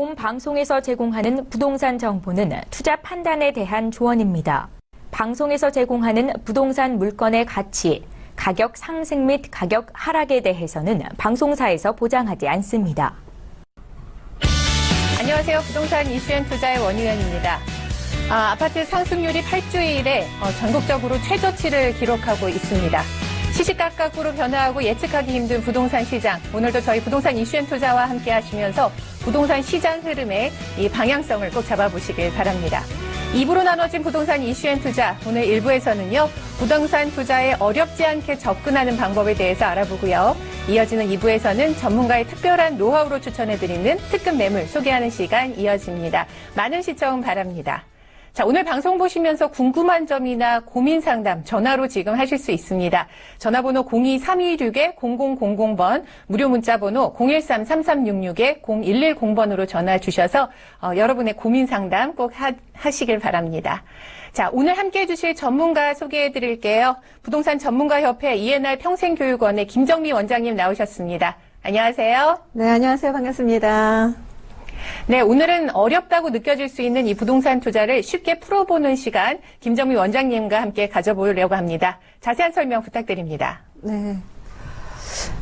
본 방송에서 제공하는 부동산 정보는 투자 판단에 대한 조언입니다. 방송에서 제공하는 부동산 물건의 가치, 가격 상승 및 가격 하락에 대해서는 방송사에서 보장하지 않습니다. 안녕하세요. 부동산 이슈앤 투자의 원유연입니다. 아, 파트 상승률이 8주일에 어, 전국적으로 최저치를 기록하고 있습니다. 시시각각으로 변화하고 예측하기 힘든 부동산 시장. 오늘도 저희 부동산 이슈앤 투자와 함께 하시면서 부동산 시장 흐름의 이 방향성을 꼭 잡아보시길 바랍니다. 2부로 나눠진 부동산 이슈앤 투자. 오늘 1부에서는요, 부동산 투자에 어렵지 않게 접근하는 방법에 대해서 알아보고요. 이어지는 2부에서는 전문가의 특별한 노하우로 추천해드리는 특급 매물 소개하는 시간 이어집니다. 많은 시청 바랍니다. 자, 오늘 방송 보시면서 궁금한 점이나 고민 상담 전화로 지금 하실 수 있습니다. 전화번호 02-326-0000번, 무료 문자번호 013-3366-0110번으로 전화 주셔서 어, 여러분의 고민 상담 꼭 하, 하시길 바랍니다. 자, 오늘 함께 해주실 전문가 소개해 드릴게요. 부동산 전문가협회 ENR 평생교육원의 김정미 원장님 나오셨습니다. 안녕하세요. 네, 안녕하세요. 반갑습니다. 네, 오늘은 어렵다고 느껴질 수 있는 이 부동산 투자를 쉽게 풀어보는 시간 김정미 원장님과 함께 가져보려고 합니다. 자세한 설명 부탁드립니다. 네.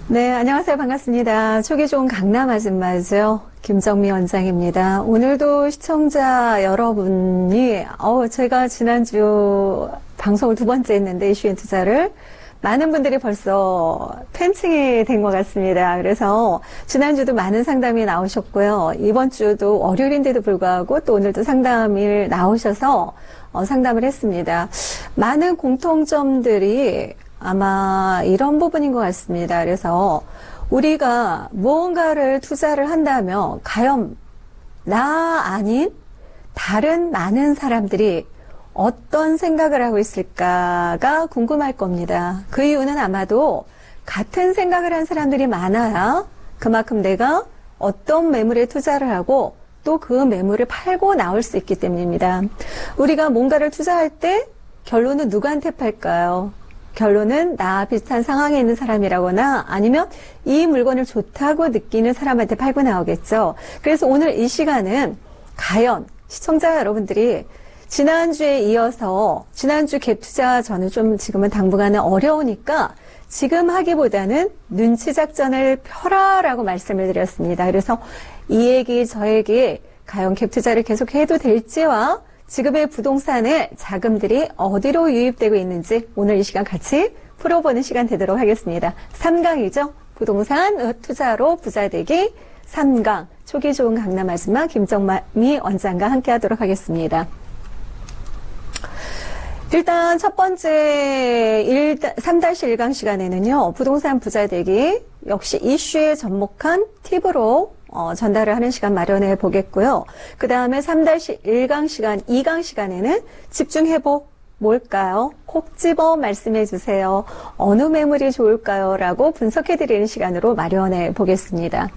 네, 안녕하세요. 반갑습니다. 초기 좋은 강남 아줌마죠. 김정미 원장입니다. 오늘도 시청자 여러분이, 어 제가 지난주 방송을 두 번째 했는데, 이슈인 투자를. 많은 분들이 벌써 팬층이 된 것 같습니다. 그래서 지난주도 많은 상담이 나오셨고요. 이번 주도 월요일인데도 불구하고 또 오늘도 상담을 나오셔서 어, 상담을 했습니다. 많은 공통점들이 아마 이런 부분인 것 같습니다. 그래서 우리가 무언가를 투자를 한다면 과연 나 아닌 다른 많은 사람들이 어떤 생각을 하고 있을까가 궁금할 겁니다. 그 이유는 아마도 같은 생각을 한 사람들이 많아야 그만큼 내가 어떤 매물에 투자를 하고 또 그 매물을 팔고 나올 수 있기 때문입니다. 우리가 뭔가를 투자할 때 결론은 누구한테 팔까요? 결론은 나 비슷한 상황에 있는 사람이라거나 아니면 이 물건을 좋다고 느끼는 사람한테 팔고 나오겠죠. 그래서 오늘 이 시간은 과연 시청자 여러분들이 지난주에 이어서 지난주 갭 투자 저는 좀 지금은 당분간은 어려우니까 지금 하기보다는 눈치 작전을 펴라라고 말씀을 드렸습니다. 그래서 이 얘기 저 얘기 과연 갭 투자를 계속 해도 될지와 지금의 부동산의 자금들이 어디로 유입되고 있는지 오늘 이 시간 같이 풀어보는 시간 되도록 하겠습니다. 3강이죠. 부동산 투자로 부자 되기 3강 초기 좋은 강남 아줌마 김정미 원장과 함께 하도록 하겠습니다. 일단 첫 번째 1, 3-1강 시간에는요, 부동산 부자 되기 역시 이슈에 접목한 팁으로 어, 전달을 하는 시간 마련해 보겠고요. 그 다음에 3-1강 시간, 2강 시간에는 집중해보 뭘까요? 콕 집어 말씀해 주세요. 어느 매물이 좋을까요? 라고 분석해 드리는 시간으로 마련해 보겠습니다.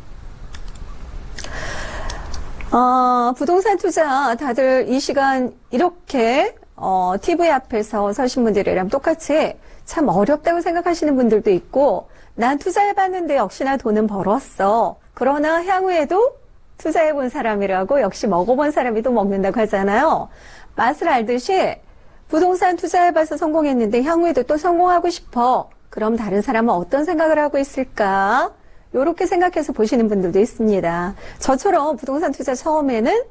어, 부동산 투자 다들 이 시간 이렇게 어, TV 앞에서 서신 분들이랑 똑같이 참 어렵다고 생각하시는 분들도 있고, 난 투자해봤는데 역시나 돈은 벌었어. 그러나 향후에도 투자해본 사람이라고 역시 먹어본 사람이 또 먹는다고 하잖아요. 맛을 알듯이 부동산 투자해봐서 성공했는데 향후에도 또 성공하고 싶어. 그럼 다른 사람은 어떤 생각을 하고 있을까? 요렇게 생각해서 보시는 분들도 있습니다. 저처럼 부동산 투자 처음에는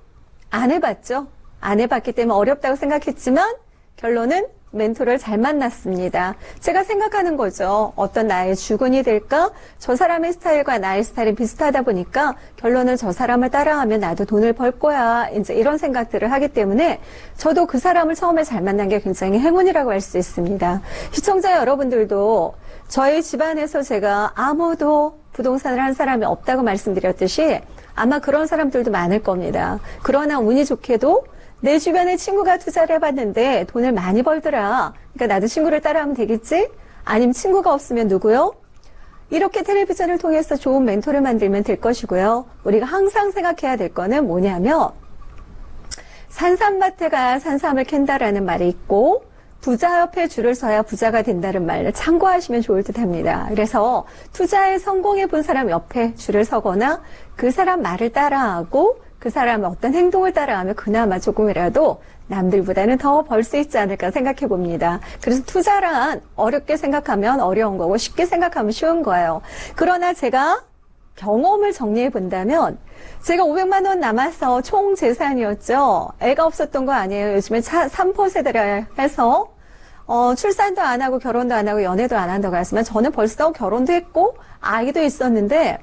안 해봤죠. 안 해봤기 때문에 어렵다고 생각했지만 결론은 멘토를 잘 만났습니다. 제가 생각하는 거죠. 어떤 나의 주군이 될까? 저 사람의 스타일과 나의 스타일이 비슷하다 보니까 결론은 저 사람을 따라하면 나도 돈을 벌 거야. 이제 이런 생각들을 하기 때문에 저도 그 사람을 처음에 잘 만난 게 굉장히 행운이라고 할 수 있습니다. 시청자 여러분들도 저희 집안에서 제가 아무도 부동산을 한 사람이 없다고 말씀드렸듯이 아마 그런 사람들도 많을 겁니다. 그러나 운이 좋게도 내 주변에 친구가 투자를 해봤는데 돈을 많이 벌더라. 그러니까 나도 친구를 따라하면 되겠지? 아니면 친구가 없으면 누구요? 이렇게 텔레비전을 통해서 좋은 멘토를 만들면 될 것이고요. 우리가 항상 생각해야 될 거는 뭐냐면 산삼밭에 가야 산삼을 캔다라는 말이 있고 부자 옆에 줄을 서야 부자가 된다는 말을 참고하시면 좋을 듯 합니다. 그래서 투자에 성공해 본 사람 옆에 줄을 서거나 그 사람 말을 따라하고 그 사람의 어떤 행동을 따라하면 그나마 조금이라도 남들보다는 더 벌 수 있지 않을까 생각해 봅니다. 그래서 투자란 어렵게 생각하면 어려운 거고 쉽게 생각하면 쉬운 거예요. 그러나 제가 경험을 정리해 본다면 제가 500만 원 남아서 총 재산이었죠. 애가 없었던 거 아니에요. 요즘에 차, 3포 세대라 해서 어, 출산도 안 하고 결혼도 안 하고 연애도 안 한다고 했지만 저는 벌써 결혼도 했고 아이도 있었는데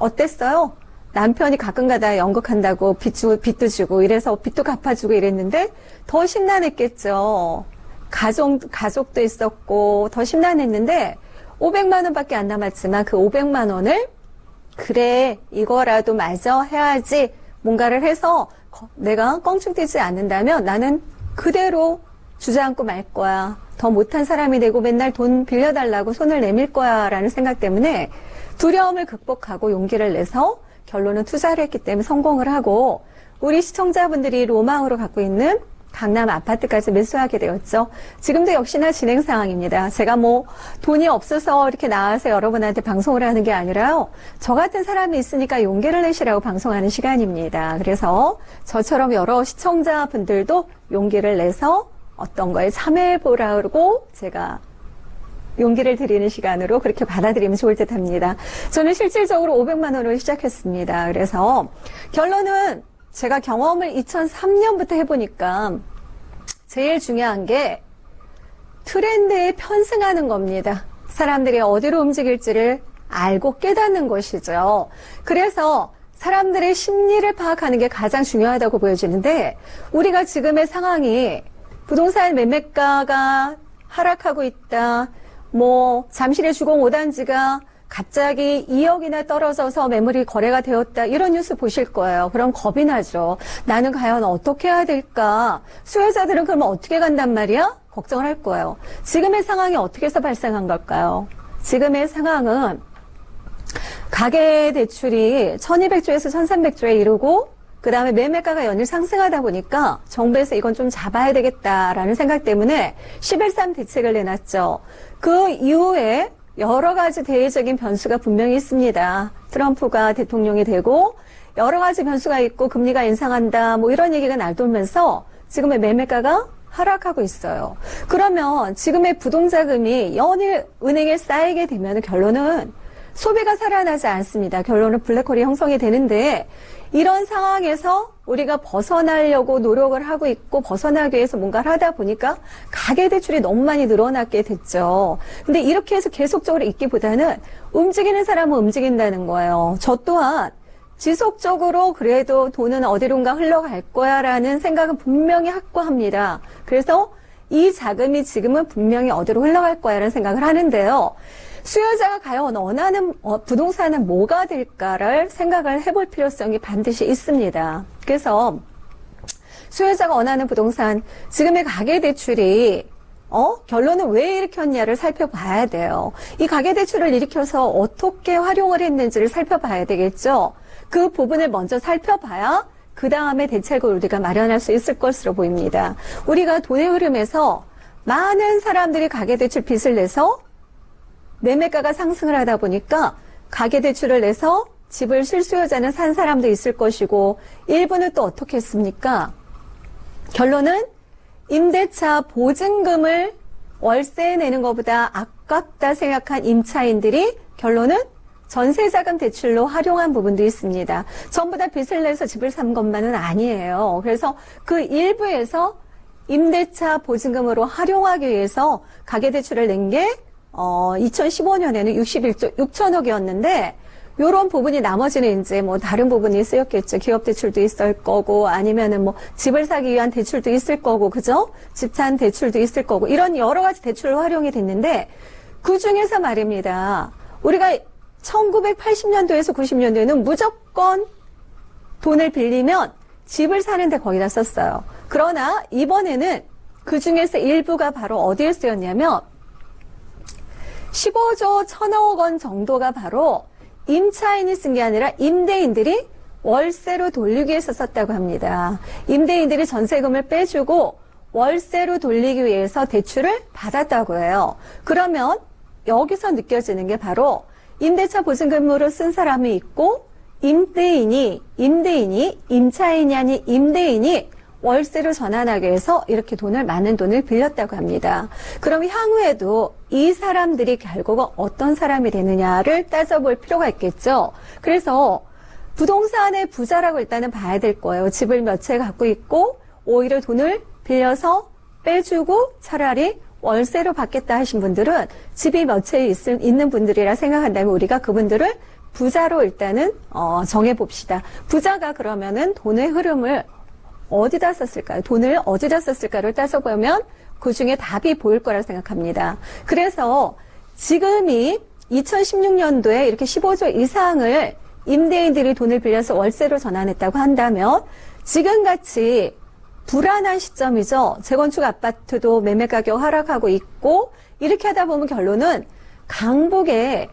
어땠어요? 남편이 가끔가다 연극한다고 빚 주고, 빚도 주고 이래서 빚도 갚아주고 이랬는데 더 심란했겠죠. 가족, 가족도 있었고 더 심란했는데 500만 원밖에 안 남았지만 그 500만 원을 그래 이거라도 마저 해야지 뭔가를 해서 거- 내가 껑충뛰지 않는다면 나는 그대로 주저앉고 말 거야. 더 못한 사람이 되고 맨날 돈 빌려달라고 손을 내밀 거야 라는 생각 때문에 두려움을 극복하고 용기를 내서 결론은 투자를 했기 때문에 성공을 하고 우리 시청자분들이 로망으로 갖고 있는 강남 아파트까지 매수하게 되었죠. 지금도 역시나 진행 상황입니다. 제가 뭐 돈이 없어서 이렇게 나와서 여러분한테 방송을 하는 게 아니라요. 저 같은 사람이 있으니까 용기를 내시라고 방송하는 시간입니다. 그래서 저처럼 여러 시청자분들도 용기를 내서 어떤 거에 참여해 보라고 제가 용기를 드리는 시간으로 그렇게 받아들이면 좋을 듯 합니다. 저는 실질적으로 500만 원으로 시작했습니다. 그래서 결론은 제가 경험을 2003년부터 해보니까 제일 중요한 게 트렌드에 편승하는 겁니다. 사람들이 어디로 움직일지를 알고 깨닫는 것이죠. 그래서 사람들의 심리를 파악하는 게 가장 중요하다고 보여지는데 우리가 지금의 상황이 부동산 매매가가 하락하고 있다. 뭐 잠실의 주공 5단지가 갑자기 2억이나 떨어져서 매물이 거래가 되었다. 이런 뉴스 보실 거예요. 그럼 겁이 나죠. 나는 과연 어떻게 해야 될까? 수혜자들은 그러면 어떻게 간단 말이야? 걱정을 할 거예요. 지금의 상황이 어떻게 해서 발생한 걸까요? 지금의 상황은 가계 대출이 1200조에서 1300조에 이르고 그 다음에 매매가가 연일 상승하다 보니까 정부에서 이건 좀 잡아야 되겠다라는 생각 때문에 11.3 대책을 내놨죠. 그 이후에 여러 가지 대외적인 변수가 분명히 있습니다. 트럼프가 대통령이 되고 여러 가지 변수가 있고 금리가 인상한다 뭐 이런 얘기가 날돌면서 지금의 매매가가 하락하고 있어요. 그러면 지금의 부동자금이 연일 은행에 쌓이게 되면 결론은 소비가 살아나지 않습니다. 결론은 블랙홀이 형성이 되는데 이런 상황에서 우리가 벗어나려고 노력을 하고 있고 벗어나기 위해서 뭔가를 하다 보니까 가계 대출이 너무 많이 늘어나게 됐죠. 근데 이렇게 해서 계속적으로 있기보다는 움직이는 사람은 움직인다는 거예요. 저 또한 지속적으로 그래도 돈은 어디론가 흘러갈 거야라는 생각은 분명히 확고합니다. 그래서 이 자금이 지금은 분명히 어디로 흘러갈 거야라는 생각을 하는데요. 수요자가 과연 원하는 어, 부동산은 뭐가 될까를 생각을 해볼 필요성이 반드시 있습니다. 그래서 수요자가 원하는 부동산 지금의 가계대출이 어? 결론은 왜 일으켰냐를 살펴봐야 돼요. 이 가계대출을 일으켜서 어떻게 활용을 했는지를 살펴봐야 되겠죠. 그 부분을 먼저 살펴봐야 그 다음에 대책을 우리가 마련할 수 있을 것으로 보입니다. 우리가 돈의 흐름에서 많은 사람들이 가계대출 빚을 내서 매매가가 상승을 하다 보니까 가계대출을 내서 집을 실수요자는 산 사람도 있을 것이고 일부는 또 어떻게 했습니까? 결론은 임대차 보증금을 월세에 내는 것보다 아깝다 생각한 임차인들이 결론은 전세자금 대출로 활용한 부분도 있습니다. 전부 다 빚을 내서 집을 산 것만은 아니에요. 그래서 그 일부에서 임대차 보증금으로 활용하기 위해서 가계대출을 낸 게 어, 2015년에는 61조 6천억이었는데 요런 부분이 나머지는 이제 뭐 다른 부분이 쓰였겠죠. 기업 대출도 있을 거고 아니면은 뭐 집을 사기 위한 대출도 있을 거고 그죠? 집산 대출도 있을 거고 이런 여러 가지 대출로 활용이 됐는데 그 중에서 말입니다. 우리가 1980년도에서 90년도에는 무조건 돈을 빌리면 집을 사는데 거기다 썼어요. 그러나 이번에는 그 중에서 일부가 바로 어디에 쓰였냐면 15조 1000억 원 정도가 바로 임차인이 쓴 게 아니라 임대인들이 월세로 돌리기 위해서 썼다고 합니다. 임대인들이 전세금을 빼주고 월세로 돌리기 위해서 대출을 받았다고 해요. 그러면 여기서 느껴지는 게 바로 임대차 보증금으로 쓴 사람이 있고 임대인이, 임대인이, 임차인이 아닌 임대인이 월세로 전환하기 위해서 이렇게 돈을, 많은 돈을 빌렸다고 합니다. 그럼 향후에도 이 사람들이 결국 어떤 사람이 되느냐를 따져볼 필요가 있겠죠. 그래서 부동산의 부자라고 일단은 봐야 될 거예요. 집을 몇 채 갖고 있고, 오히려 돈을 빌려서 빼주고 차라리 월세로 받겠다 하신 분들은 집이 몇 채 있는 분들이라 생각한다면 우리가 그분들을 부자로 일단은 어, 정해봅시다. 부자가 그러면은 돈의 흐름을 어디다 썼을까요? 돈을 어디다 썼을까를 따져보면 그 중에 답이 보일 거라 생각합니다. 그래서 지금이 2016년도에 이렇게 15조 이상을 임대인들이 돈을 빌려서 월세로 전환했다고 한다면 지금같이 불안한 시점이죠. 재건축 아파트도 매매 가격 하락하고 있고 이렇게 하다 보면 결론은 강북에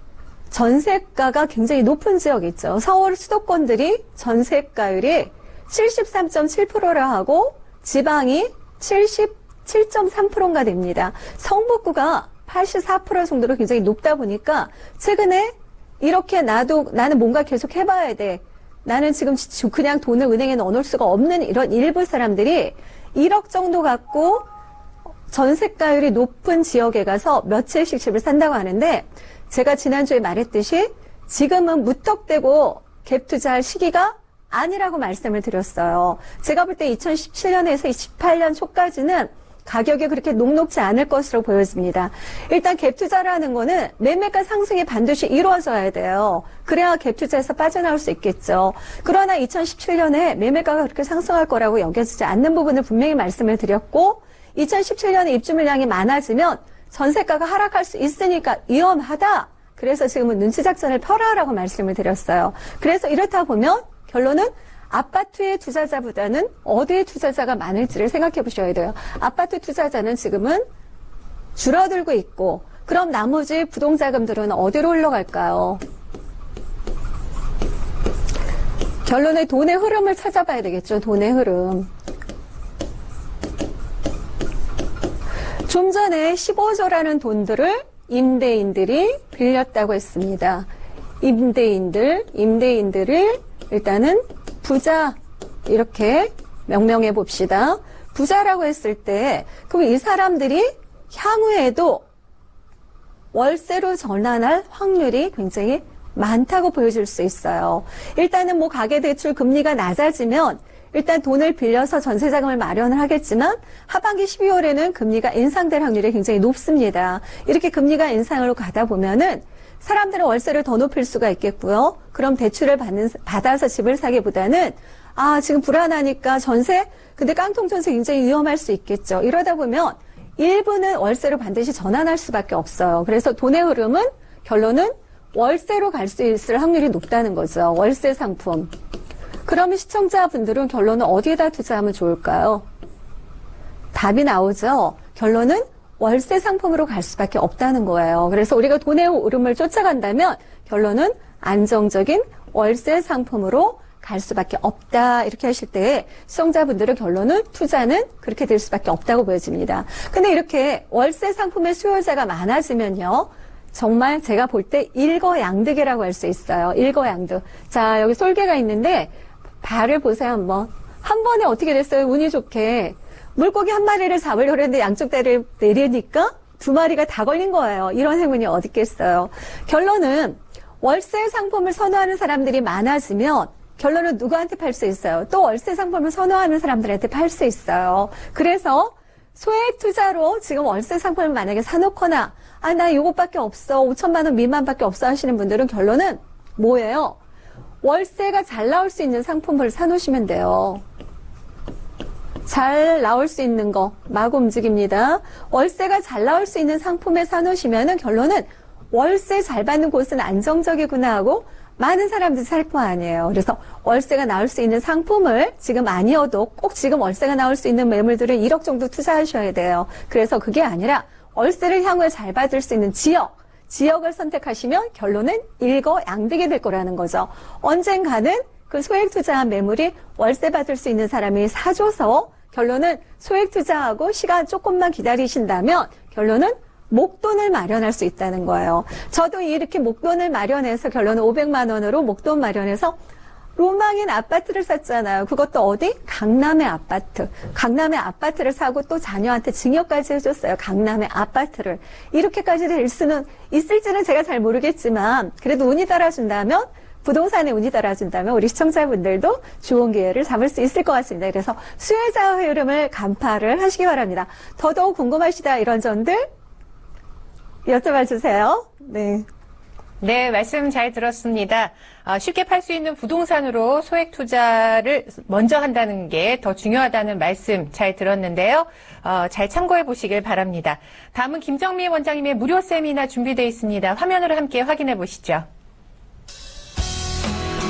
전세가가 굉장히 높은 지역이 있죠. 서울 수도권들이 전세가율이 73.7%라 하고 지방이 77.3%가 됩니다. 성북구가 84% 정도로 굉장히 높다 보니까 최근에 이렇게 나도 나는 뭔가 계속 해봐야 돼. 나는 지금 지- 그냥 돈을 은행에 넣어놓을 수가 없는 이런 일부 사람들이 1억 정도 갖고 전세가율이 높은 지역에 가서 몇 채씩 집을 산다고 하는데 제가 지난주에 말했듯이 지금은 무턱대고 갭 투자할 시기가 아니라고 말씀을 드렸어요. 제가 볼 때 2017년에서 28년 초까지는 가격이 그렇게 녹록지 않을 것으로 보여집니다. 일단 갭 투자라는 거는 매매가 상승이 반드시 이루어져야 돼요. 그래야 갭 투자에서 빠져나올 수 있겠죠. 그러나 2017년에 매매가가 그렇게 상승할 거라고 여겨지지 않는 부분을 분명히 말씀을 드렸고 2017년에 입주 물량이 많아지면 전세가가 하락할 수 있으니까 위험하다. 그래서 지금은 눈치 작전을 펴라라고 말씀을 드렸어요. 그래서 이렇다 보면 결론은 아파트의 투자자보다는 어디에 투자자가 많을지를 생각해 보셔야 돼요. 아파트 투자자는 지금은 줄어들고 있고, 그럼 나머지 부동자금들은 어디로 흘러갈까요? 결론은 돈의 흐름을 찾아봐야 되겠죠. 돈의 흐름. 좀 전에 15조라는 돈들을 임대인들이 빌렸다고 했습니다. 임대인들, 임대인들을 일단은 부자 이렇게 명명해 봅시다. 부자라고 했을 때 그럼 이 사람들이 향후에도 월세로 전환할 확률이 굉장히 많다고 보여줄 수 있어요. 일단은 뭐 가계대출 금리가 낮아지면 일단 돈을 빌려서 전세자금을 마련을 하겠지만 하반기 12월에는 금리가 인상될 확률이 굉장히 높습니다. 이렇게 금리가 인상으로 가다 보면은 사람들은 월세를 더 높일 수가 있겠고요. 그럼 대출을 받는, 받아서 집을 사기보다는 아, 지금 불안하니까 전세? 근데 깡통 전세 굉장히 위험할 수 있겠죠. 이러다 보면 일부는 월세로 반드시 전환할 수밖에 없어요. 그래서 돈의 흐름은 결론은 월세로 갈 수 있을 확률이 높다는 거죠. 월세 상품. 그러면 시청자분들은 결론은 어디에다 투자하면 좋을까요? 답이 나오죠. 결론은 월세 상품으로 갈 수밖에 없다는 거예요. 그래서 우리가 돈의 오름을 쫓아간다면 결론은 안정적인 월세 상품으로 갈 수밖에 없다. 이렇게 하실 때 시청자분들의 결론은 투자는 그렇게 될 수밖에 없다고 보여집니다. 근데 이렇게 월세 상품의 수요자가 많아지면요. 정말 제가 볼 때 일거양득이라고 할 수 있어요. 일거양득. 자, 여기 솔개가 있는데 발을 보세요, 한번. 한 번에 어떻게 됐어요? 운이 좋게. 물고기 한 마리를 잡으려고 했는데 양쪽 다리를 내리니까 두 마리가 다 걸린 거예요. 이런 행운이 어디 있겠어요. 결론은 월세 상품을 선호하는 사람들이 많아지면 결론은 누구한테 팔 수 있어요? 또 월세 상품을 선호하는 사람들한테 팔 수 있어요. 그래서 소액 투자로 지금 월세 상품을 만약에 사놓거나 아, 나 이것밖에 없어. 5천만 원 미만밖에 없어 하시는 분들은 결론은 뭐예요? 월세가 잘 나올 수 있는 상품을 사놓으시면 돼요. 잘 나올 수 있는 거 마구 움직입니다. 월세가 잘 나올 수 있는 상품에 사놓으시면은 결론은 월세 잘 받는 곳은 안정적이구나 하고 많은 사람들이 살 거 아니에요. 그래서 월세가 나올 수 있는 상품을 지금 아니어도 꼭 지금 월세가 나올 수 있는 매물들을 1억 정도 투자하셔야 돼요. 그래서 그게 아니라 월세를 향후에 잘 받을 수 있는 지역, 지역을 선택하시면 결론은 일거양득이 될 거라는 거죠. 언젠가는 그 소액 투자한 매물이 월세 받을 수 있는 사람이 사줘서 결론은 소액 투자하고 시간 조금만 기다리신다면 결론은 목돈을 마련할 수 있다는 거예요. 저도 이렇게 목돈을 마련해서 결론은 500만 원으로 목돈 마련해서 로망인 아파트를 샀잖아요. 그것도 어디? 강남의 아파트. 강남의 아파트를 사고 또 자녀한테 증여까지 해줬어요. 강남의 아파트를. 이렇게까지 될 수는 있을지는 제가 잘 모르겠지만 그래도 운이 따라준다면 부동산에 운이 따라준다면 우리 시청자분들도 좋은 기회를 잡을 수 있을 것 같습니다. 그래서 수혜자 흐름을 간파를 하시기 바랍니다. 더더욱 궁금하시다 이런 점들 여쭤봐 주세요. 네. 네, 말씀 잘 들었습니다. 아, 쉽게 팔 수 있는 부동산으로 소액 투자를 먼저 한다는 게 더 중요하다는 말씀 잘 들었는데요. 어, 잘 참고해 보시길 바랍니다. 다음은 김정미 원장님의 무료 세미나 준비되어 있습니다. 화면으로 함께 확인해 보시죠.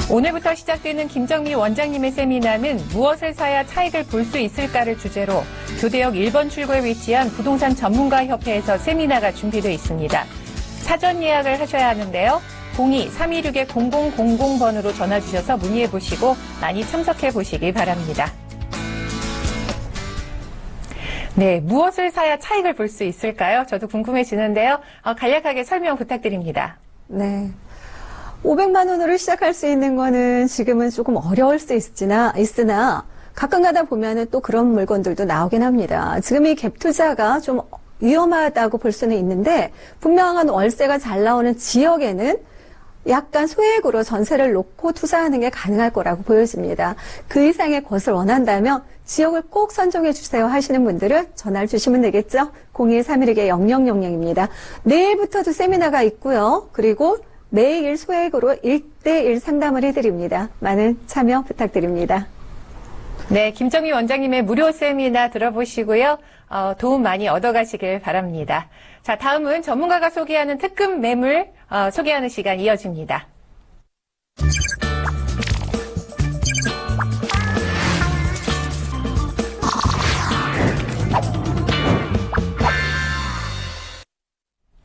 오늘부터 시작되는 김정미 원장님의 세미나는 무엇을 사야 차익을 볼 수 있을까를 주제로 교대역 1번 출구에 위치한 부동산 전문가 협회에서 세미나가 준비되어 있습니다. 사전 예약을 하셔야 하는데요. 02-326-0000번으로 전화 주셔서 문의해 보시고 많이 참석해 보시기 바랍니다. 네, 무엇을 사야 차익을 볼 수 있을까요? 저도 궁금해지는데요. 어, 간략하게 설명 부탁드립니다. 네. 500만 원으로 시작할 수 있는 거는 지금은 조금 어려울 수 있으나, 있으나 가끔 가다 보면은 또 그런 물건들도 나오긴 합니다. 지금 이 갭 투자가 좀 위험하다고 볼 수는 있는데 분명한 월세가 잘 나오는 지역에는 약간 소액으로 전세를 놓고 투자하는 게 가능할 거라고 보여집니다. 그 이상의 것을 원한다면 지역을 꼭 선정해 주세요 하시는 분들은 전화를 주시면 되겠죠. 02312-0000입니다. 내일부터도 세미나가 있고요. 그리고 매일 소액으로 1대1 상담을 해드립니다. 많은 참여 부탁드립니다. 네, 김정미 원장님의 무료 세미나 들어보시고요. 어, 도움 많이 얻어가시길 바랍니다. 자, 다음은 전문가가 소개하는 특급 매물 어, 소개하는 시간 이어집니다.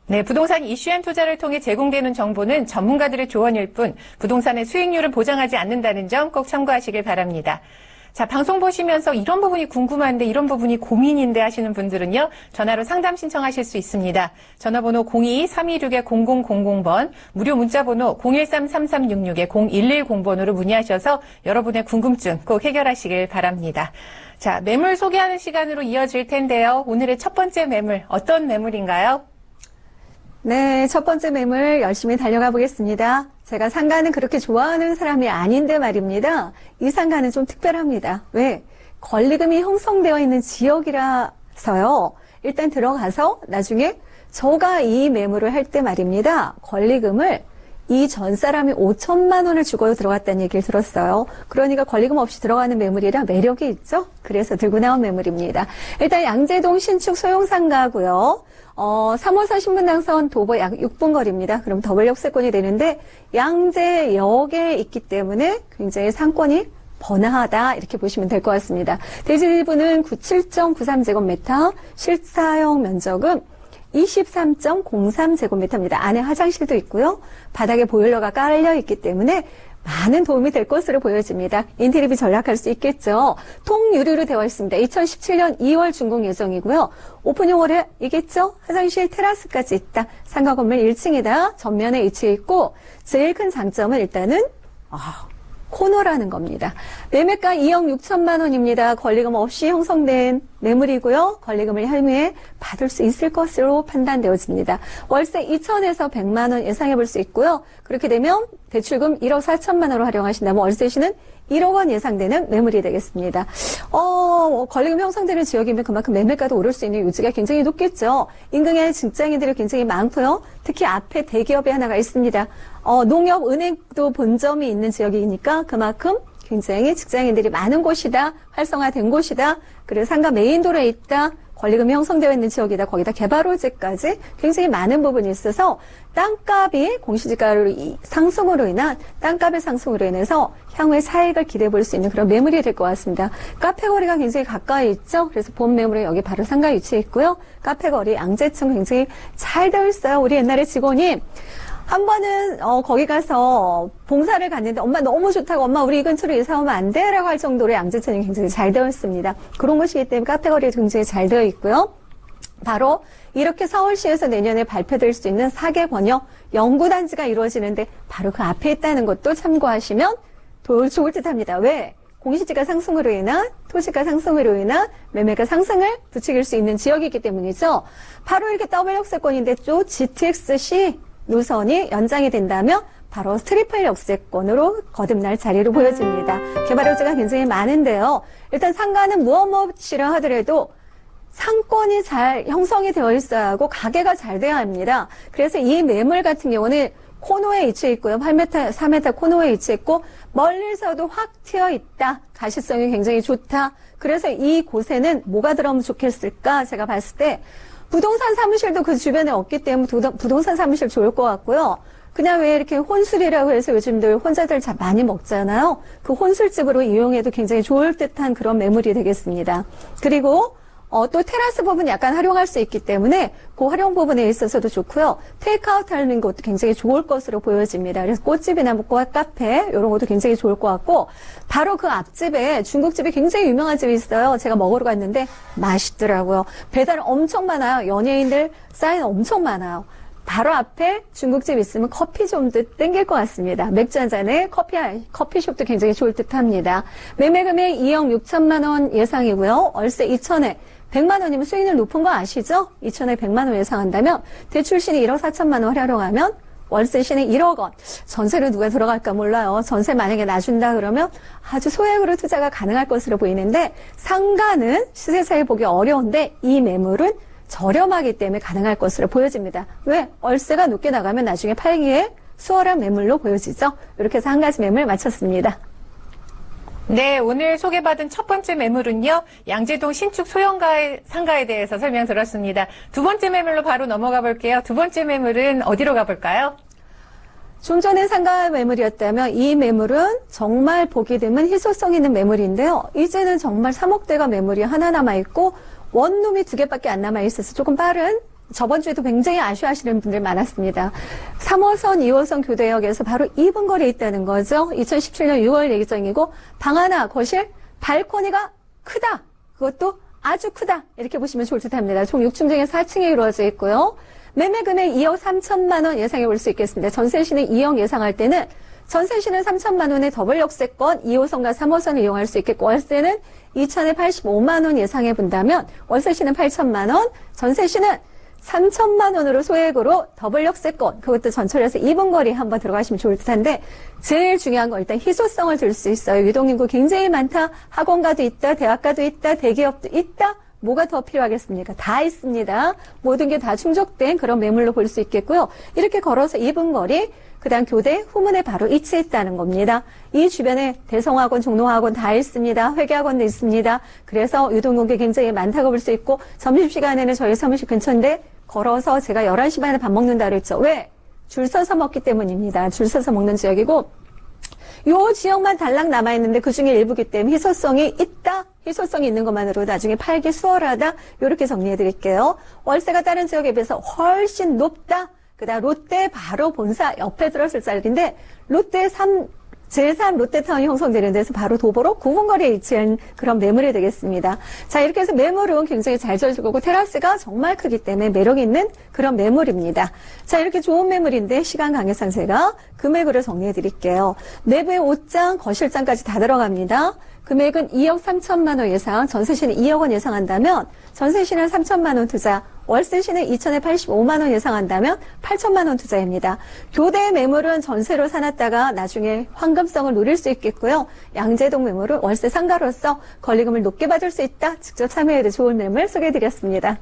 네, 부동산 이슈앤 투자를 통해 제공되는 정보는 전문가들의 조언일 뿐 부동산의 수익률을 보장하지 않는다는 점 꼭 참고하시길 바랍니다. 자, 방송 보시면서 이런 부분이 궁금한데 이런 부분이 고민인데 하시는 분들은요. 전화로 상담 신청하실 수 있습니다. 전화번호 02-326-0000번, 무료 문자번호 013-3366-0110번으로 문의하셔서 여러분의 궁금증 꼭 해결하시길 바랍니다. 자, 매물 소개하는 시간으로 이어질 텐데요. 오늘의 첫 번째 매물 어떤 매물인가요? 네, 첫 번째 매물 열심히 달려가 보겠습니다. 제가 상가는 그렇게 좋아하는 사람이 아닌데 말입니다. 이 상가는 좀 특별합니다. 왜? 권리금이 형성되어 있는 지역이라서요. 일단 들어가서 나중에 저가 이 매물을 할 때 말입니다. 권리금을 이 전 사람이 5천만 원을 주고 들어갔다는 얘기를 들었어요. 그러니까 권리금 없이 들어가는 매물이라 매력이 있죠? 그래서 들고 나온 매물입니다. 일단 양재동 신축 소형 상가고요. 어, 3호선 신분당선 도보 약 6분 거리입니다. 그럼 더블 역세권이 되는데 양재역에 있기 때문에 굉장히 상권이 번화하다 이렇게 보시면 될 것 같습니다. 대지부는 97.93제곱미터, 실사용 면적은 23.03제곱미터입니다. 안에 화장실도 있고요. 바닥에 보일러가 깔려 있기 때문에 많은 도움이 될 것으로 보여집니다. 인테리비 전략할 수 있겠죠. 통유리로 되어 있습니다. 2017년 2월 준공 예정이고요. 오픈용어를 이겠죠? 화장실 테라스까지 있다. 상가 건물 1층이다. 전면에 위치해 있고 제일 큰 장점은 일단은 아, 코너라는 겁니다. 매매가 2억 6천만 원입니다. 권리금 없이 형성된 매물이고요. 권리금을 향후에 받을 수 있을 것으로 판단되어집니다. 월세 2천에서 100만 원 예상해 볼 수 있고요. 그렇게 되면 대출금 1억 4천만 원으로 활용하신다면 월세시는 1억 원 예상되는 매물이 되겠습니다. 어, 권리금 형성되는 지역이면 그만큼 매매가도 오를 수 있는 요지가 굉장히 높겠죠. 인근에 직장인들이 굉장히 많고요. 특히 앞에 대기업이 하나가 있습니다. 어, 농협, 은행도 본점이 있는 지역이니까 그만큼 굉장히 직장인들이 많은 곳이다, 활성화된 곳이다, 그리고 상가 메인도로에 있다, 권리금이 형성되어 있는 지역이다, 거기다 개발호재까지 굉장히 많은 부분이 있어서 땅값이 공시지가로 이- 상승으로 인한 땅값의 상승으로 인해서 향후에 차익을 기대해 볼 수 있는 그런 매물이 될 것 같습니다. 카페 거리가 굉장히 가까이 있죠. 그래서 본 매물은 여기 바로 상가 위치해 있고요. 카페 거리 양재층 굉장히 잘 되어 있어요. 우리 옛날에 직원이 한 번은 어, 거기 가서 봉사를 갔는데 엄마 너무 좋다고 엄마 우리 이 근처로 이사 오면 안 돼? 라고 할 정도로 양재천이 굉장히 잘 되어 있습니다. 그런 곳이기 때문에 거리도 굉장히 잘 되어 있고요. 바로 이렇게 서울시에서 내년에 발표될 수 있는 사계 번역 연구단지가 이루어지는데 바로 그 앞에 있다는 것도 참고하시면 더 좋을 듯 합니다. 왜? 공시지가 상승으로 인한 토지가 상승으로 인한 매매가 상승을 부추길 수 있는 지역이기 때문이죠. 바로 이렇게 더블 역세권인데 또 GTX-C 노선이 연장이 된다면 바로 트리플 역세권으로 거듭날 자리로 보여집니다. 개발 호지가 굉장히 많은데요. 일단 상가는 무엇 무엇이라 하더라도 상권이 잘 형성이 되어 있어야 하고 가게가 잘 돼야 합니다. 그래서 이 매물 같은 경우는 코너에 위치해 있고요. 8m, 4m 코너에 위치했고 멀리서도 확 튀어 있다. 가시성이 굉장히 좋다. 그래서 이 곳에는 뭐가 들어오면 좋겠을까? 제가 봤을 때 부동산 사무실도 그 주변에 없기 때문에 부동- 부동산 사무실 좋을 것 같고요. 그냥 왜 이렇게 혼술이라고 해서 요즘들 혼자들 잘 많이 먹잖아요. 그 혼술집으로 이용해도 굉장히 좋을 듯한 그런 매물이 되겠습니다. 그리고 어, 또 테라스 부분 약간 활용할 수 있기 때문에 그 활용 부분에 있어서도 좋고요. 테이크아웃 하는 것도 굉장히 좋을 것으로 보여집니다. 그래서 꽃집이나 뭐꽃 카페 이런 것도 굉장히 좋을 것 같고 바로 그 앞집에 중국집이 굉장히 유명한 집이 있어요. 제가 먹으러 갔는데 맛있더라고요. 배달 엄청 많아요. 연예인들 사인 엄청 많아요. 바로 앞에 중국집 있으면 커피 좀듯 땡길 것 같습니다. 맥주 한 잔에 커피, 커피숍도 굉장히 좋을 듯 합니다. 매매 금액 2억 6천만 원 예상이고요. 월세 2천에 100만 원이면 수익률 높은 거 아시죠? 2천에 100만 원 예상한다면 대출 신이 1억 4천만 원 활용하면 월세 신이 1억 원. 전세로 누가 들어갈까 몰라요. 전세 만약에 놔준다 그러면 아주 소액으로 투자가 가능할 것으로 보이는데 상가는 시세차에 보기 어려운데 이 매물은 저렴하기 때문에 가능할 것으로 보여집니다. 왜? 월세가 높게 나가면 나중에 팔기에 수월한 매물로 보여지죠. 이렇게 해서 한 가지 매물 마쳤습니다. 네, 오늘 소개받은 첫 번째 매물은요, 양재동 신축 소형가의 상가에 대해서 설명 들었습니다. 두 번째 매물로 바로 넘어가 볼게요. 두 번째 매물은 어디로 가볼까요? 좀 전에 상가 매물이었다면 이 매물은 정말 보기 드문 희소성 있는 매물인데요. 이제는 정말 3억대가 매물이 하나 남아있고 원룸이 두 개밖에 안 남아있어서 조금 빠른 저번 주에도 굉장히 아쉬워하시는 분들 많았습니다. 3호선, 2호선 교대역에서 바로 2분 거리에 있다는 거죠. 2017년 6월 예정이고 방 하나, 거실, 발코니가 크다. 그것도 아주 크다. 이렇게 보시면 좋을 듯 합니다. 총 6층 중에 4층에 이루어져 있고요. 매매 금액 2억 3천만 원 예상해 볼 수 있겠습니다. 전세 시는 2억 예상할 때는 전세 시는 3천만 원의 더블 역세권 2호선과 3호선을 이용할 수 있겠고 월세는 2천에 85만 원 예상해 본다면 월세 시는 8천만 원, 전세 시는 3천만 원으로 소액으로 더블 역세권 그것도 전철에서 2분 거리 한번 들어가시면 좋을 듯한데 제일 중요한 건 일단 희소성을 줄수 있어요. 유동인구 굉장히 많다. 학원가도 있다. 대학가도 있다. 대기업도 있다. 뭐가 더 필요하겠습니까? 다 있습니다. 모든 게 다 충족된 그런 매물로 볼 수 있겠고요. 이렇게 걸어서 2분 거리, 그 다음 교대 후문에 바로 위치했다는 겁니다. 이 주변에 대성학원, 종로학원 다 있습니다. 회계학원도 있습니다. 그래서 유동인구 굉장히 많다고 볼 수 있고 점심시간에는 저희 사무실 근처인데 걸어서 제가 11시 반에 밥 먹는다 그랬죠. 왜? 줄 서서 먹기 때문입니다. 줄 서서 먹는 지역이고 요 지역만 달랑 남아있는데 그 중에 일부기 때문에 희소성이 있다. 희소성이 있는 것만으로 나중에 팔기 수월하다. 이렇게 정리해 드릴게요. 월세가 다른 지역에 비해서 훨씬 높다. 그 다음 롯데 바로 본사 옆에 들었을 자리인데 롯데 3 제3 롯데타운이 형성되는 데서 바로 도보로 9분 거리에 위치한 그런 매물이 되겠습니다. 자, 이렇게 해서 매물은 굉장히 잘 지어지고 테라스가 정말 크기 때문에 매력 있는 그런 매물입니다. 자, 이렇게 좋은 매물인데 시간 관계상 제가 금액으로 정리해 드릴게요. 내부에 옷장, 거실장까지 다 들어갑니다. 금액은 2억 3천만 원 예상, 전세 시는 2억 원 예상한다면 전세 시는 3천만 원 투자, 월세 시는 2천에 85만 원 예상한다면 8천만 원 투자입니다. 교대 매물은 전세로 사놨다가 나중에 황금성을 노릴 수 있겠고요. 양재동 매물은 월세 상가로서 권리금을 높게 받을 수 있다. 직접 참여해도 좋은 매물 소개해드렸습니다.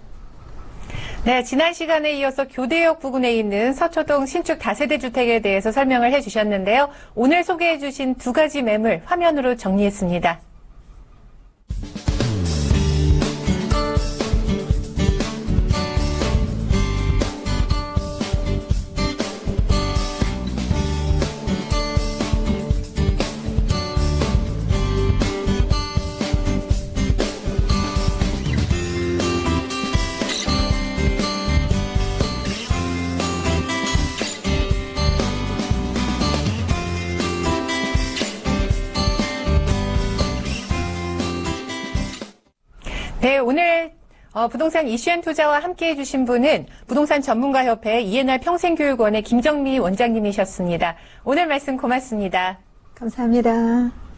네, 지난 시간에 이어서 교대역 부근에 있는 서초동 신축 다세대 주택에 대해서 설명을 해주셨는데요. 오늘 소개해주신 두 가지 매물 화면으로 정리했습니다. 네, 오늘 어, 부동산 이슈앤 투자와 함께 해주신 분은 부동산 전문가협회 이해날 평생교육원의 김정미 원장님이셨습니다. 오늘 말씀 고맙습니다. 감사합니다.